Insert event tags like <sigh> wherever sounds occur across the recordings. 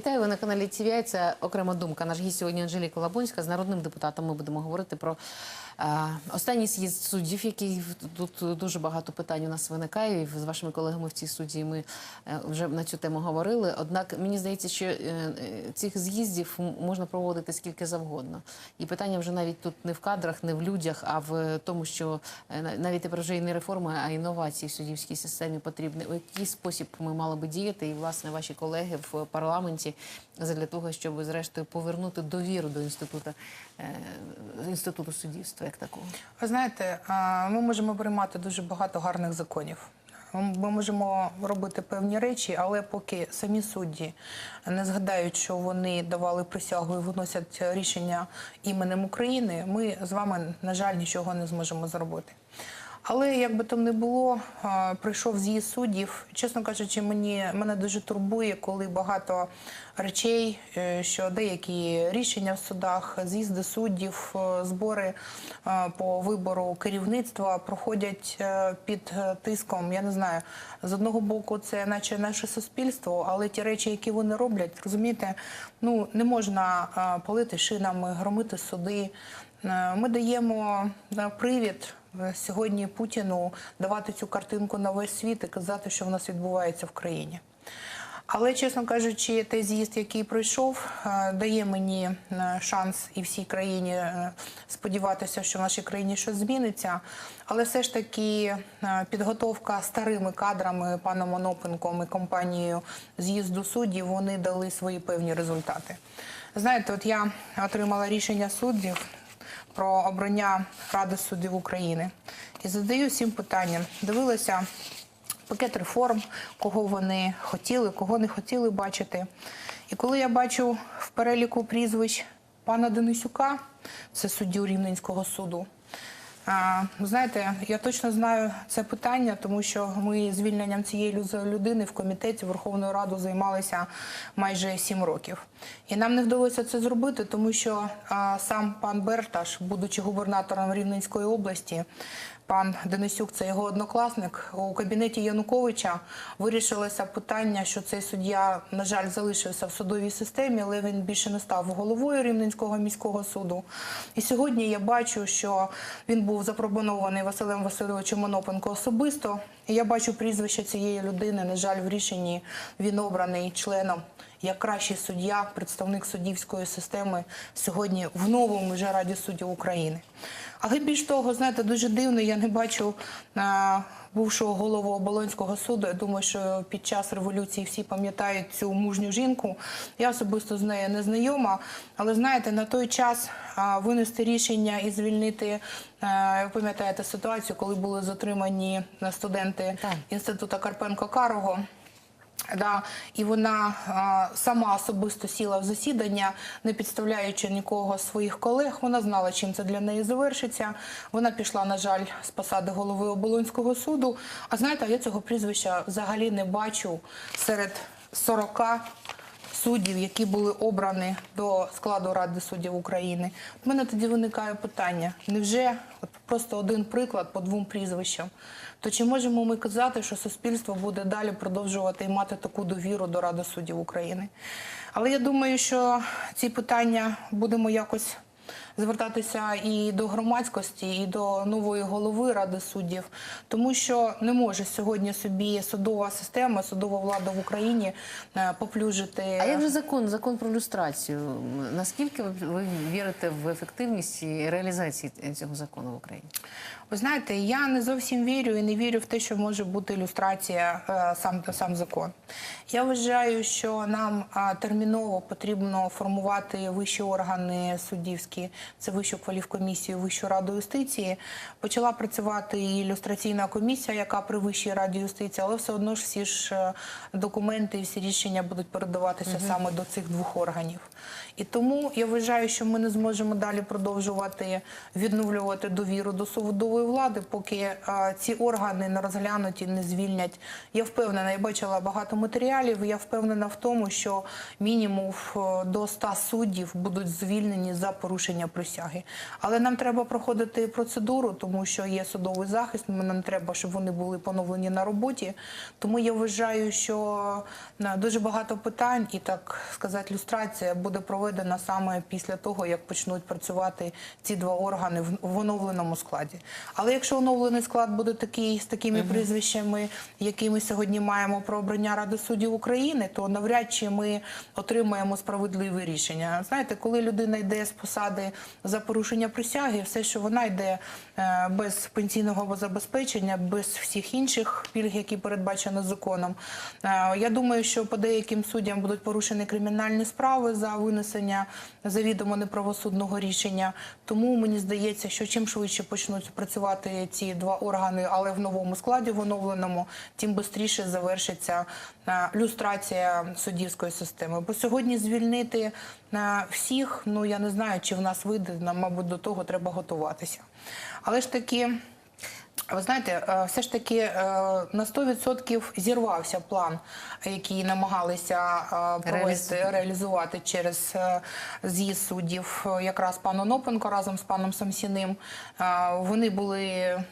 Вітаю ви на каналі TVI. Це окрема думка. Наш гість сьогодні Анжеліка Лабунська. З народним депутатом ми будемо говорити про е, останній з'їзд суддів, який тут дуже багато питань у нас виникає. І з вашими колегами в цій студії ми е, вже на цю тему говорили. Однак мені здається, що е, е, цих з'їздів можна проводити скільки завгодно. І питання вже навіть тут не в кадрах, не в людях, а в тому, що е, навіть тепер вже і не реформи, а інновації в суддівській системі потрібні. У який спосіб ми мали би діяти, і власне ваші колеги в парламенті для того, щоб зрештою повернути довіру до інституту е, інституту суддівства як такого. Ви знаєте, ми можемо приймати дуже багато гарних законів. Ми можемо робити певні речі, але поки самі судді не згадають, що вони давали присягу і виносять рішення іменем України, ми з вами, на жаль, нічого не зможемо зробити. Але як би там не було, прийшов з'їзд суддів. Чесно кажучи, мені мене дуже турбує, коли багато речей, е, що деякі рішення в судах, з'їзди суддів, е, збори е, по вибору керівництва проходять під тиском. Я не знаю, з одного боку, це наче наше суспільство, але ті речі, які вони роблять, розумієте, ну не можна палити шинами, громити суди. Е, Ми даємо привід е, сьогодні Путіну давати цю картинку на весь світ і казати, що в нас відбувається в країні. Але, чесно кажучи, той з'їзд, який пройшов, е, дає мені шанс і всій країні сподіватися, що в нашій країні щось зміниться. Але все ж таки підготовка старими кадрами паном Онопенком і компанією з'їзду суддів вони дали свої певні результати. Знаєте, от я отримала рішення суддів про обрання Ради суддів України і задаю всім питання. Дивилася пакет реформ, кого вони хотіли, кого не хотіли бачити. І коли я бачу в переліку прізвищ пана Денисюка, це суддю Рівненського суду. Знаєте, я точно знаю це питання, тому що ми звільненням цієї лю- людини в комітеті Верховної Ради займалися майже сім років. І нам не вдалося це зробити, тому що сам пан Берташ, будучи губернатором Рівненської області, пан Денисюк, це його однокласник. У кабінеті Януковича вирішилося питання, що цей суддя, на жаль, залишився в судовій системі, але він більше не став головою Рівненського міського суду. І сьогодні я бачу, що він був запропонований Василем Васильовичем Онопенко особисто. І я бачу прізвище цієї людини. На жаль, в рішенні він обраний членом як кращий суддя, представник суддівської системи сьогодні в новому вже Раді суддів України. Але більш того, знаєте, дуже дивно, я не бачу а, бувшого голову оболонського суду. Я думаю, що під час революції всі пам'ятають цю мужню жінку. Я особисто з нею не знайома. Але знаєте, на той час а, винести рішення і звільнити, а, ви пам'ятаєте ситуацію, коли були затримані студенти Так. інституту Карпенко-Карого. Да, і вона а, сама особисто сіла в засідання, не підставляючи нікого з своїх колег. Вона знала, чим це для неї завершиться. Вона пішла, на жаль, з посади голови оболонського суду. А знаєте, я цього прізвища взагалі не бачу серед 40 суддів, які були обрані до складу Ради суддів України. У мене тоді виникає питання: невже от просто один приклад по двом прізвищам? То чи можемо ми казати, що суспільство буде далі продовжувати і мати таку довіру до Ради суддів України? Але я думаю, що ці питання будемо якось звертатися і до громадськості, і до нової голови Ради суддів, тому що не може сьогодні собі судова система, судова влада в Україні е, поплюжити. А як же закон, закон про люстрацію? Наскільки ви, вірите в ефективність і реалізації цього закону в Україні? Ви знаєте, я не зовсім вірю і не вірю в те, що може бути ілюстрація е, сам сам закон. Я вважаю, що нам терміново потрібно формувати вищі органи суддівські, це вищу кваліфкомісію, вищу раду юстиції. Почала працювати і ілюстраційна комісія, яка при вищій раді юстиції, але все одно ж всі ж е, документи і всі рішення будуть передаватися саме до цих двох органів. І тому я вважаю, що ми не зможемо далі продовжувати відновлювати довіру до судової влади, поки е, ці органи не розглянуті, не звільнять. Я впевнена, я бачила багато матеріалів. Я впевнена в тому, що мінімум е, до 100 суддів будуть звільнені за порушення присяги. Але нам треба проходити процедуру, тому що є судовий захист. Нам треба, щоб вони були поновлені на роботі. Тому я вважаю, що на дуже багато питань і так сказати, люстрація буде проведена саме після того, як почнуть працювати ці два органи в, в оновленому складі. Але якщо оновлений склад буде такий з такими прізвищами, які ми сьогодні маємо про обрання Ради суддів України, то навряд чи ми отримаємо справедливе рішення. Знаєте, коли людина йде з посади за порушення присяги, все, що вона йде е, без пенсійного забезпечення, без всіх інших пільг, які передбачені законом. Е, Я думаю, що по деяким суддям будуть порушені кримінальні справи за винесення завідомо неправосудного рішення. Тому мені здається, що чим швидше почнуть працювати ці два органи, але в новому складі, в оновленому, тим швидше завершиться е, люстрація суддівської системи. Бо сьогодні звільнити е, всіх, ну я не знаю, чи в нас вийде. Нам, мабуть, до того треба готуватися. Але ж таки. Ви знаєте, е, все ж таки е, на 100% зірвався план, який намагалися е, провести, реалізувати через з'їзд суддів якраз пан Онопенко разом з паном Самсіним. Вони були,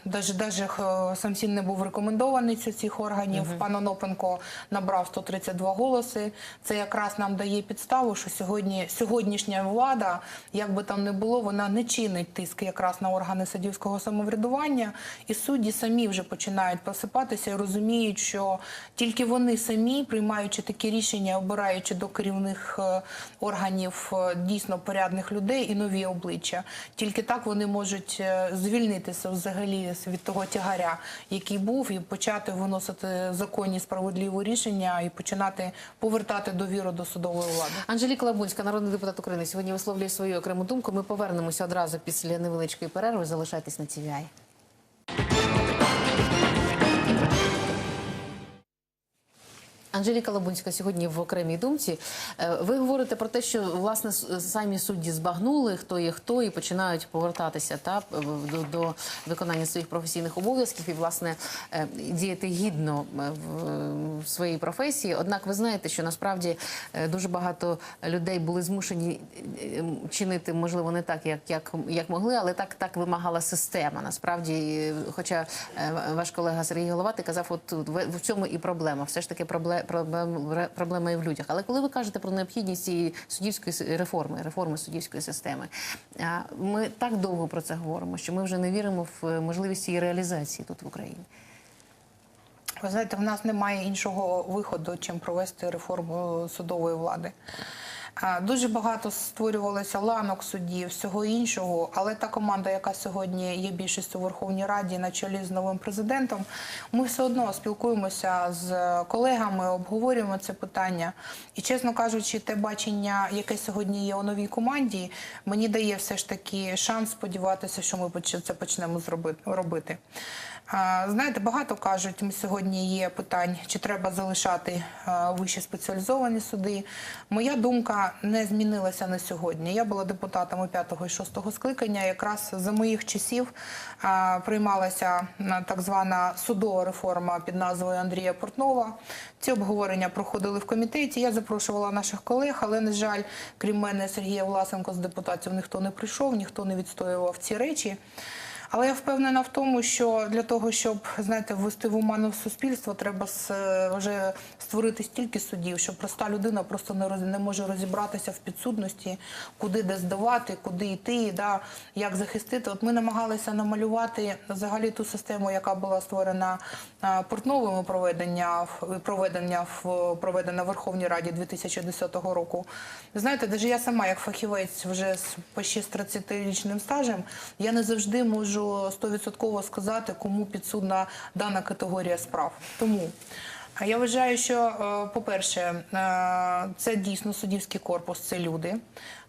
навіть, навіть Самсін не був рекомендований з цих органів. Пан Онопенко набрав 132 голоси. Це якраз нам дає підставу, що сьогодні сьогоднішня влада, як би там не було, вона не чинить тиск якраз на органи суддівського самоврядування. І судді самі вже починають посипатися і розуміють, що тільки вони самі, приймаючи такі рішення, обираючи до керівних е, органів е, дійсно порядних людей і нові обличчя, тільки так вони можуть е, звільнитися взагалі від того тягаря, який був, і почати виносити законні справедливі рішення і починати повертати довіру до судової влади. Анжеліка Лабунська, народний депутат України, сьогодні висловлює свою окрему думку. Ми повернемося одразу після невеличкої перерви. Залишайтесь на TVI. Thank you. Анжеліка Лабунська сьогодні в окремій думці. Е, Ви говорите про те, що власне самі судді збагнули, хто є хто, і починають повертатися та до, до виконання своїх професійних обов'язків і власне е, діяти гідно е, в, своїй професії. Однак ви знаєте, що насправді дуже багато людей були змушені чинити, можливо, не так, як, як, як могли, але так, так вимагала система. Насправді, хоча ваш колега Сергій Головатий казав, от в цьому і проблема. Все ж таки проблема, проблема, і в людях. Але коли ви кажете про необхідність цієї суддівської реформи, реформи суддівської системи, ми так довго про це говоримо, що ми вже не віримо в е, можливість її реалізації тут в Україні. Ви знаєте, в нас немає іншого виходу, чим провести реформу судової влади. Дуже багато створювалося ланок суддів, всього іншого, але та команда, яка сьогодні є більшістю у Верховній Раді на чолі з новим президентом, ми все одно спілкуємося з колегами, обговорюємо це питання. І, чесно кажучи, те бачення, яке сьогодні є у новій команді, мені дає все ж таки шанс сподіватися, що ми це почнемо робити. Знаєте, багато кажуть, сьогодні є питань, чи треба залишати а, вищі спеціалізовані суди. Моя думка не змінилася на сьогодні. Я була депутатом 5 і 6 скликання. Якраз за моїх часів приймалася так звана судова реформа під назвою Андрія Портнова. Ці обговорення проходили в комітеті. Я запрошувала наших колег, але, на жаль, крім мене, Сергія Власенко з депутатів ніхто не прийшов, ніхто не відстоював ці речі. Але я впевнена в тому, що для того, щоб знаєте, ввести в оману суспільство, треба вже створити стільки судів, що проста людина просто не роз, не може розібратися в підсудності, куди де здавати, куди йти, да, як захистити. От ми намагалися намалювати взагалі ту систему, яка була створена портновими проведення проведення в проведена в Верховній Раді 2010 року. Знаєте, навіть я сама, як фахівець, вже з почти 30-річним стажем, я не завжди можу стовідсотково сказати, кому підсудна дана категорія справ. Тому я вважаю, що, е, по-перше, е, це дійсно суддівський корпус, це люди,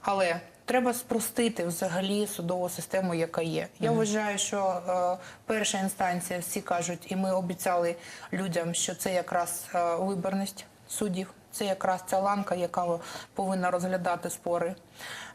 але треба спростити взагалі судову систему, яка є. Я вважаю, що е, перша інстанція всі кажуть, і ми обіцяли людям, що це якраз виборність суддів. Це якраз ця ланка, яка повинна розглядати спори.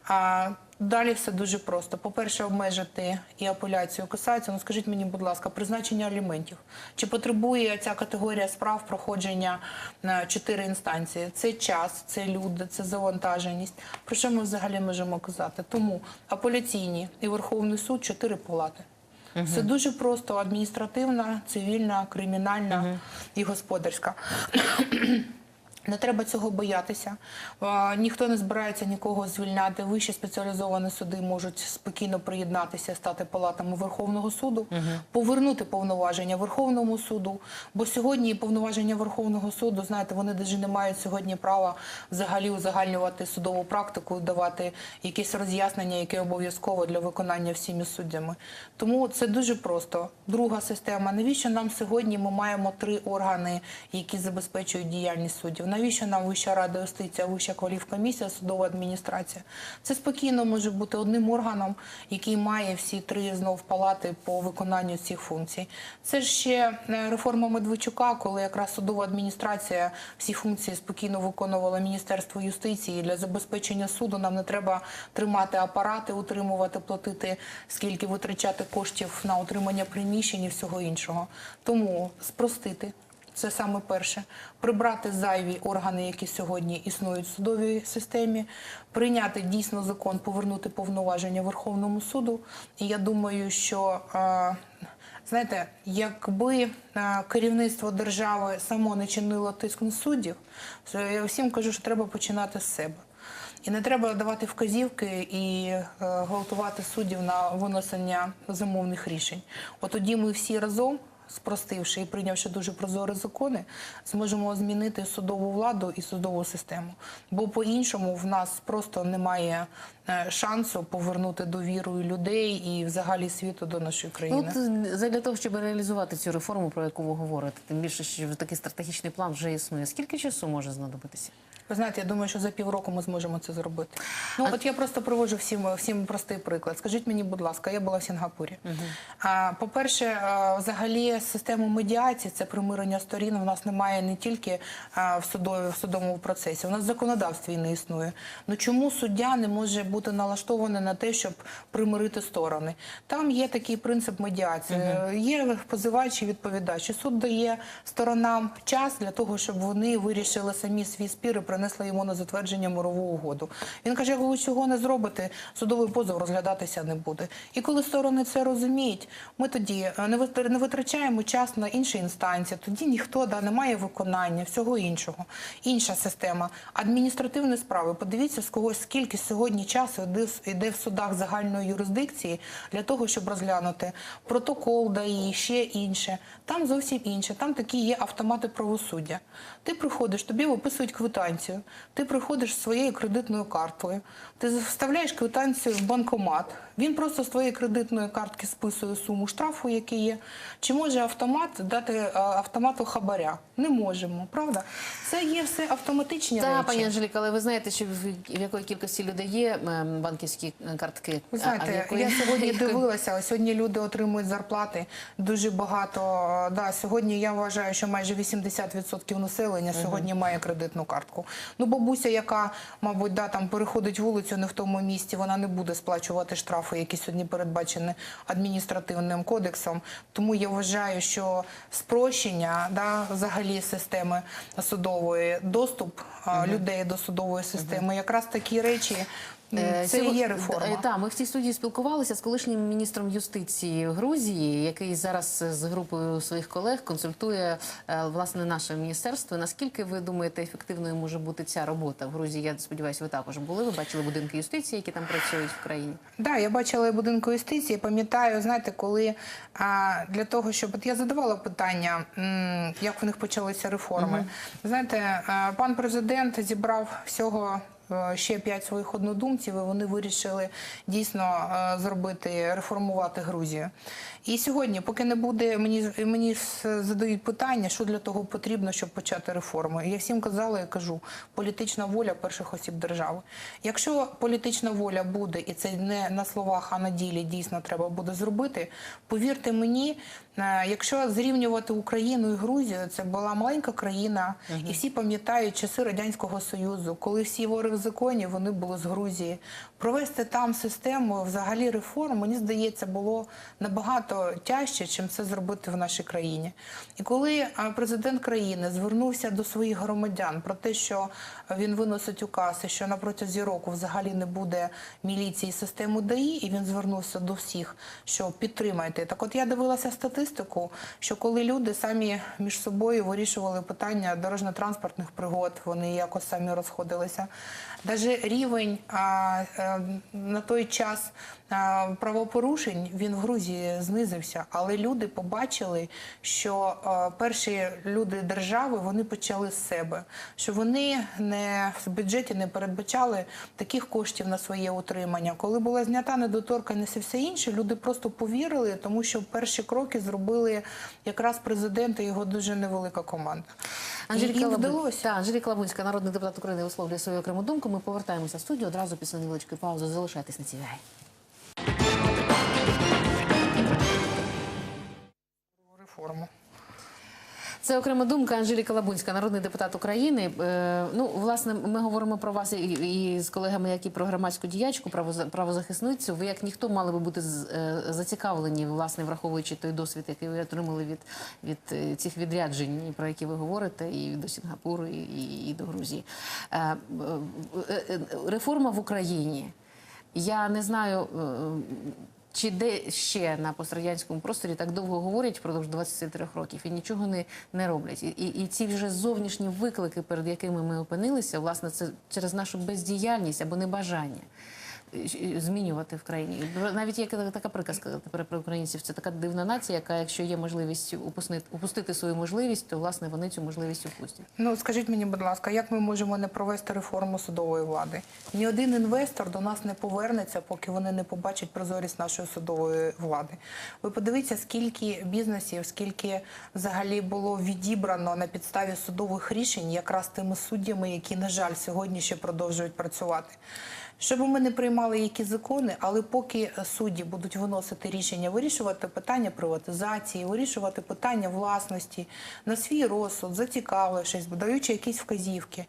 А далі все дуже просто. По-перше, обмежити і апеляцію, і касацію. Ну скажіть мені, будь ласка, призначення аліментів. Чи потребує ця категорія справ проходження на чотири інстанції? Це час, це люди, це завантаженість. Про що ми взагалі можемо казати? Тому апеляційні і Верховний суд чотири палати. Це дуже просто: адміністративна, цивільна, кримінальна і господарська. Не треба цього боятися. Е, Ніхто не збирається нікого звільняти. Вищі спеціалізовані суди можуть спокійно приєднатися, стати палатами Верховного суду, повернути повноваження Верховному суду. Бо сьогодні повноваження Верховного суду, знаєте, вони навіть не мають сьогодні права взагалі узагальнювати судову практику, давати якісь роз'яснення, яке обов'язково для виконання всіми суддями. Тому це дуже просто. Друга система. Навіщо нам сьогодні ми маємо три органи, які забезпечують діяльність суддів? Навіщо нам Вища рада юстиція, Вища кваліфкомісія, судова адміністрація? Це спокійно може бути одним органом, який має всі три знов палати по виконанню цих функцій. Це ж ще е, реформа Медведчука, коли якраз судова адміністрація всі функції спокійно виконувала Міністерство юстиції. Для забезпечення суду нам не треба тримати апарати, утримувати, платити, скільки витрачати коштів на утримання приміщень і всього іншого. Тому спростити. Це саме перше. Прибрати зайві органи, які сьогодні існують в судовій системі, прийняти дійсно закон, повернути повноваження Верховному суду. І я думаю, що е, знаєте, якби е, керівництво держави само не чинило тиск на суддів, я всім кажу, що треба починати з себе. І не треба давати вказівки і е, гвалтувати суддів на винесення замовних рішень. От тоді ми всі разом, спростивши і прийнявши дуже прозорі закони, зможемо змінити судову владу і судову систему. Бо по-іншому в нас просто немає шансу повернути довіру людей і взагалі світу до нашої Ну, країни. е, задля того, щоб реалізувати цю реформу, про яку ви говорите, тим більше, що такий стратегічний план вже існує. Скільки часу може знадобитися? Ви знаєте, я думаю, що за півроку ми зможемо це зробити. Ну от я просто приводжу всім, всім простий приклад. Скажіть мені, будь ласка, я була в Сінгапурі. А, по-перше, взагалі систему медіації, це примирення сторін. У нас немає не тільки в судові в судовому процесі. У нас в законодавстві не існує. Ну чому суддя не може бути налаштований на те, щоб примирити сторони? Там є такий принцип медіації. Є позивач і відповідач. І суд дає сторонам час для того, щоб вони вирішили самі свій спір і принесли йому на затвердження мирову угоду. Він каже, якщо ви цього не зробите, судовий позов розглядатися не буде. І коли сторони це розуміють, ми тоді е, не витр- витрачаємо час на інші інстанції. Тоді ніхто да, не має виконання, всього іншого. Інша система адміністративні справи. Подивіться, з когось скільки сьогодні часу в- йде в судах загальної юрисдикції для того, щоб розглянути протокол ДАІ, ще інше. Там зовсім інше. Там такі є автомати правосуддя. Ти приходиш, тобі виписують квитанцію. Ти приходиш своєю кредитною карткою. Ти вставляєш квитанцію в банкомат. Він просто з твоєї кредитної картки списує суму штрафу, який є. Чи може автомат дати е, автомату хабаря? Не можемо, правда? Це є все автоматичні речі. пані Анжеліка, але ви знаєте, що в якої кількості людей є ем, банківські е, картки? Ви а знаєте, якої- я сьогодні <laughs> дивилася. Сьогодні люди отримують зарплати дуже багато. Да, сьогодні я вважаю, що майже 80% населення сьогодні має кредитну картку. Ну, бабуся, яка, мабуть, да, там переходить вулицю не в тому місці, вона не буде сплачувати штрафи, які сьогодні передбачені адміністративним кодексом. Тому я вважаю, що спрощення да, взагалі системи судової, доступ угу. людей до судової системи, якраз такі речі. Е, Це і є реформа. Е, Так, ми в цій студії спілкувалися з колишнім міністром юстиції Грузії, який зараз з групою своїх колег консультує е, власне наше міністерство. Наскільки ви думаєте, ефективною може бути ця робота в Грузії? Я сподіваюся, ви також були. Ви бачили будинки юстиції, які там працюють в країні. Да, я бачила будинку юстиції. Пам'ятаю, знаєте, коли для того, щоб от я задавала питання, як в них почалися реформи. Знаєте, пан президент зібрав всього ще п'ять своїх однодумців, і вони вирішили дійсно е, зробити реформувати Грузію. І сьогодні, поки не буде, мені мені задають питання, що для того потрібно, щоб почати реформи. Я всім казала і кажу: політична воля перших осіб держави. Якщо політична воля буде, і це не на словах, а на ділі дійсно треба буде зробити. Повірте мені, е, якщо зрівнювати Україну і Грузію, це була маленька країна, і всі пам'ятають часи радянського союзу, коли всі вори в законі вони були з Грузії. Провести там систему взагалі реформ, мені здається, було набагато тяжче, чим це зробити в нашій країні. І коли е, президент країни звернувся до своїх громадян про те, що він виносить указ, і що на протязі року взагалі не буде міліції системи ДАІ, і він звернувся до всіх, що підтримайте. Так, от я дивилася статистику, що коли люди самі між собою вирішували питання дорожньо-транспортних пригод, вони якось самі розходилися. Навіть рівень а, е, на той час а, правопорушень він в Грузії знизився, але люди побачили, що а, перші люди держави вони почали з себе, що вони не в бюджеті не передбачали таких коштів на своє утримання. Коли була знята недоторканність і все інше, люди просто повірили, тому що перші кроки зробили якраз президент і його дуже невелика команда. Анжеліка їм Лабун- вдалося. Та, Анжеліка Лабунська, народний депутат України, висловлює свою окрему думку. Ми повертаємося в студію одразу після невеличкої паузи. Залишайтесь на цій реформу. Це окрема думка Анжеліка Лабунська, народний депутат України. Е, ну, власне, ми говоримо про вас і, з колегами, як і про громадську діячку, правоза- правозахисницю. Ви як ніхто мали би бути е, зацікавлені, власне, враховуючи той досвід, який ви отримали від, від е, цих відряджень, про які ви говорите, і до Сінгапуру, і, і, і до Грузії. Реформа в Україні. Я не знаю. Чи де ще на пострадянському просторі так довго говорять впродовж 23 років і нічого не, не роблять? І, і, і ці вже зовнішні виклики, перед якими ми опинилися, власне, це через нашу бездіяльність або небажання змінювати в країні. Навіть є така приказка тепер про українців. Це така дивна нація, яка, якщо є можливість упустити, упустити свою можливість, то власне вони цю можливість упустять. Ну скажіть мені, будь ласка, як ми можемо не провести реформу судової влади? Ні один інвестор до нас не повернеться, поки вони не побачать прозорість нашої судової влади. Ви подивіться, скільки бізнесів, скільки взагалі було відібрано на підставі судових рішень, якраз тими суддями, які, на жаль, сьогодні ще продовжують працювати. Щоб ми не приймали які закони, але поки судді будуть виносити рішення, вирішувати питання приватизації, вирішувати питання власності на свій розсуд, зацікавившись, даючи якісь вказівки.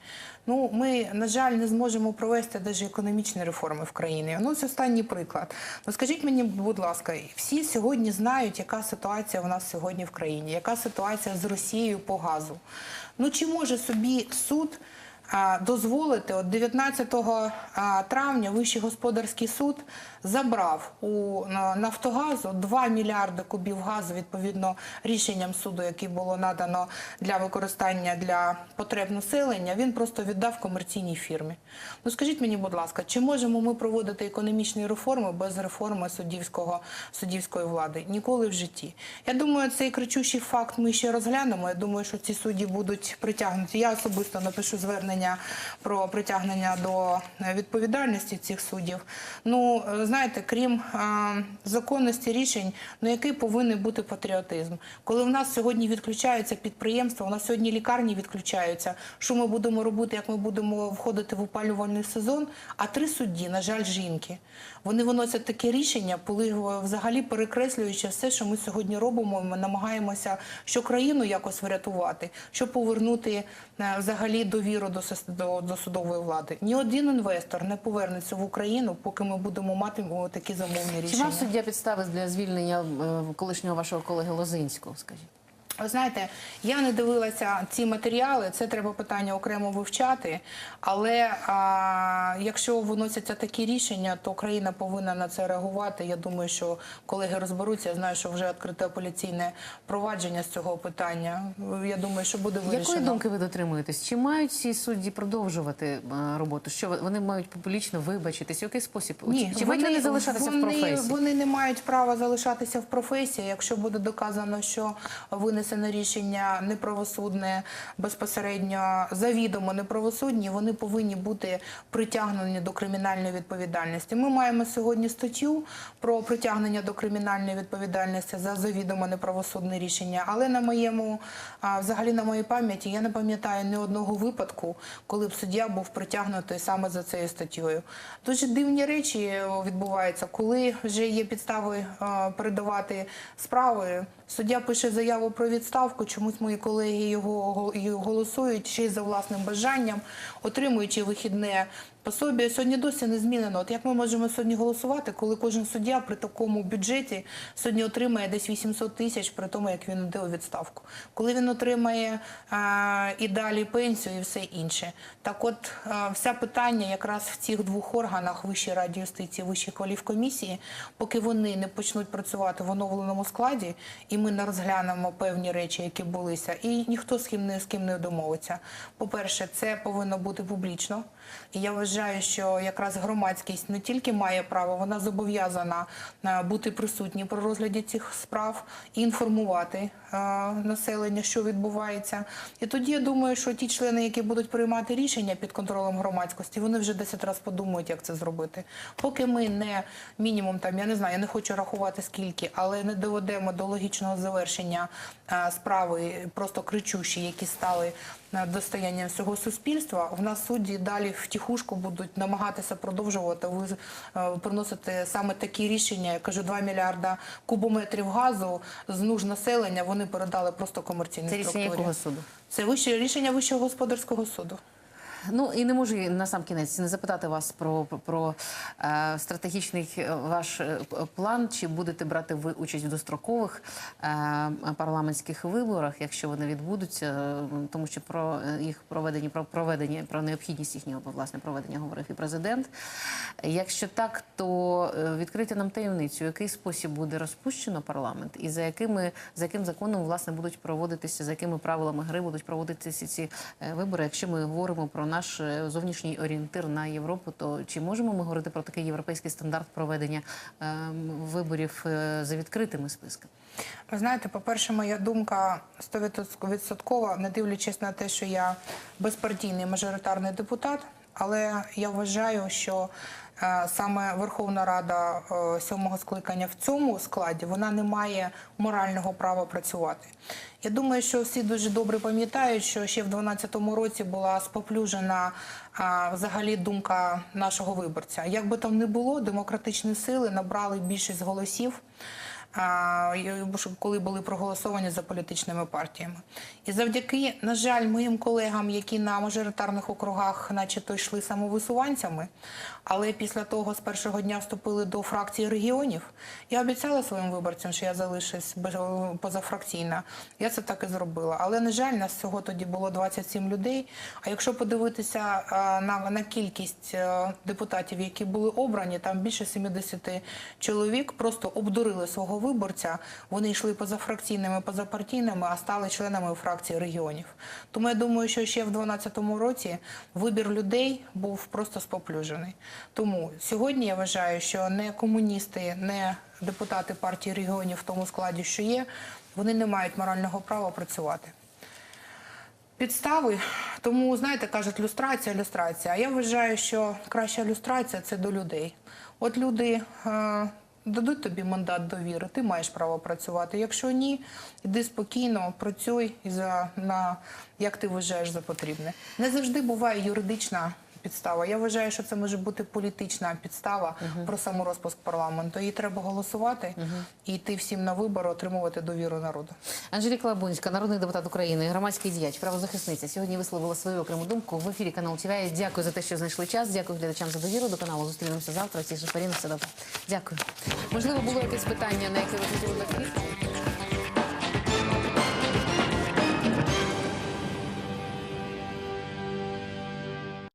Ну, ми, на жаль, не зможемо провести навіть економічні реформи в країні. Ну, це останній приклад. Ну, скажіть мені, будь ласка, всі сьогодні знають, яка ситуація у нас сьогодні в країні, яка ситуація з Росією по газу. Ну, чи може собі суд дозволити. От 19 травня Вищий господарський суд забрав у Нафтогазу 2 мільярди кубів газу відповідно рішенням суду, яке було надано для використання для потреб населення. Він просто віддав комерційній фірмі. Ну скажіть мені, будь ласка, чи можемо ми проводити економічні реформи без реформи суддівського суддівської влади? Ніколи в житті. Я думаю, цей кричущий факт ми ще розглянемо. Я думаю, що ці судді будуть притягнуті. Я особисто напишу звернення про притягнення до відповідальності цих суддів. Ну е, знаєте, крім е, законності рішень, ну який повинен бути патріотизм, коли в нас сьогодні відключаються підприємства, у нас сьогодні лікарні відключаються. Що ми будемо робити, як ми будемо входити в опалювальний сезон? А три судді, на жаль, жінки. Вони виносять таке рішення, коли е, взагалі перекреслюючи все, що ми сьогодні робимо. Ми намагаємося що країну якось врятувати, що повернути е, взагалі довіру до, до, до судової влади. Ні один інвестор не повернеться в Україну, поки ми будемо мати о, такі замовні Чи мав суддя підстави для звільнення е, колишнього вашого колеги Лозинського? Скажіть. Ви знаєте, я не дивилася ці матеріали, це треба питання окремо вивчати. Але а, якщо виносяться такі рішення, то країна повинна на це реагувати. Я думаю, що колеги розберуться. Я знаю, що вже відкрите апеляційне провадження з цього питання. Я думаю, що буде вирішено. Якої думки ви дотримуєтесь? Чи мають ці судді продовжувати е, роботу? Що вони мають публічно вибачитись? Який спосіб? Ні, чи мають вони залишатися вони, в професії? Вони не мають права залишатися в професії, якщо буде доказано, що винесені винесено рішення неправосудне, безпосередньо завідомо неправосудні, вони повинні бути притягнені до кримінальної відповідальності. Ми маємо сьогодні статтю про притягнення до кримінальної відповідальності за завідомо неправосудне рішення. Але на моєму взагалі на моїй пам'яті я не пам'ятаю ні одного випадку, коли б суддя був притягнутий саме за цією статтєю. Дуже дивні речі відбуваються, коли вже є підстави передавати справи. Суддя пише заяву про відставку. Чомусь мої колеги його голосують ще й за власним бажанням, отримуючи вихідне пособі. Сьогодні досі не змінено. От як ми можемо сьогодні голосувати, коли кожен суддя при такому бюджеті сьогодні отримає десь 800 тисяч при тому, як він йде у відставку, коли він отримає а, і далі пенсію і все інше. Так, от а, вся питання якраз в цих двох органах Вищій раді юстиції, Вищій кваліфкомісії, поки вони не почнуть працювати в оновленому складі, і ми не розглянемо певні речі, які булися, і ніхто з ким не з ким не домовиться. По-перше, це повинно бути публічно. І я вважаю, що якраз громадськість не тільки має право, вона зобов'язана е, бути присутні при розгляді цих справ і інформувати е, населення, що відбувається. І тоді я думаю, що ті члени, які будуть приймати рішення під контролем громадськості, вони вже 10 разів подумають, як це зробити. Поки ми не мінімум там, я не знаю, я не хочу рахувати скільки, але не доведемо до логічного завершення справи, просто кричущі, які стали е, достоянням всього суспільства. В нас судді далі втіхушку будуть намагатися продовжувати е, приносити саме такі рішення. Я кажу, 2 мільярда кубометрів газу з нуж населення вони передали просто комерційній Це рішення якого суду? Це вище рішення Вищого господарського суду. Ну і не можу на сам кінець не запитати вас про, про е, стратегічний е, ваш е, план. Чи будете брати ви участь в дострокових е, парламентських виборах, якщо вони відбудуться, е, тому що про їх проведення, про проведення, про необхідність їхнього власне проведення говорив і президент. Якщо так, то відкрити нам таємницю, в який спосіб буде розпущено парламент, і за якими за яким законом власне будуть проводитися, за якими правилами гри будуть проводитися ці вибори. Якщо ми говоримо про наш е, зовнішній орієнтир на Європу, то чи можемо ми говорити про такий європейський стандарт проведення е, виборів е, за відкритими списками? Ви знаєте, по-перше, моя думка 100%, не дивлячись на те, що я безпартійний мажоритарний депутат, але я вважаю, що саме Верховна Рада е, сьомого скликання в цьому складі вона не має морального права працювати. Я думаю, що всі дуже добре пам'ятають, що ще в 2012 році була споплюжена а, взагалі думка нашого виборця. Як би там не було, демократичні сили набрали більшість голосів. Коли були проголосовані за політичними партіями. І завдяки, на жаль, моїм колегам, які на мажоритарних округах начебто йшли самовисуванцями, але після того з першого дня вступили до фракції регіонів, я обіцяла своїм виборцям, що я залишусь без- позафракційна. Я це так і зробила. Але, на жаль, нас всього тоді було 27 людей. А якщо подивитися на, на кількість е, депутатів, які були обрані, там більше 70 чоловік просто обдурили свого виборця. Вони йшли позафракційними, позапартійними, а стали членами фракції регіонів. Тому я думаю, що ще в 2012 році вибір людей був просто споплюжений. Тому сьогодні я вважаю, що не комуністи, не депутати партії регіонів в тому складі, що є, вони не мають морального права працювати. Підстави, тому знаєте, кажуть, люстрація, люстрація. А я вважаю, що краща люстрація це до людей. От люди е, дадуть тобі мандат довіри, ти маєш право працювати. Якщо ні, іди спокійно, працюй за на як ти вважаєш за потрібне. Не завжди буває юридична підстава. Я вважаю, що це може бути політична підстава про саморозпуск парламенту. Її треба голосувати і йти всім на вибори, отримувати довіру народу. Анжеліка Лабунська, народний депутат України, громадський діяч, правозахисниця. Сьогодні висловила свою окрему думку в ефірі каналу ТВ. Дякую за те, що знайшли час. Дякую глядачам за довіру до каналу. Зустрінемося завтра. Всіх же Все добре. Дякую. Можливо, було якесь питання, на яке ви хотіли?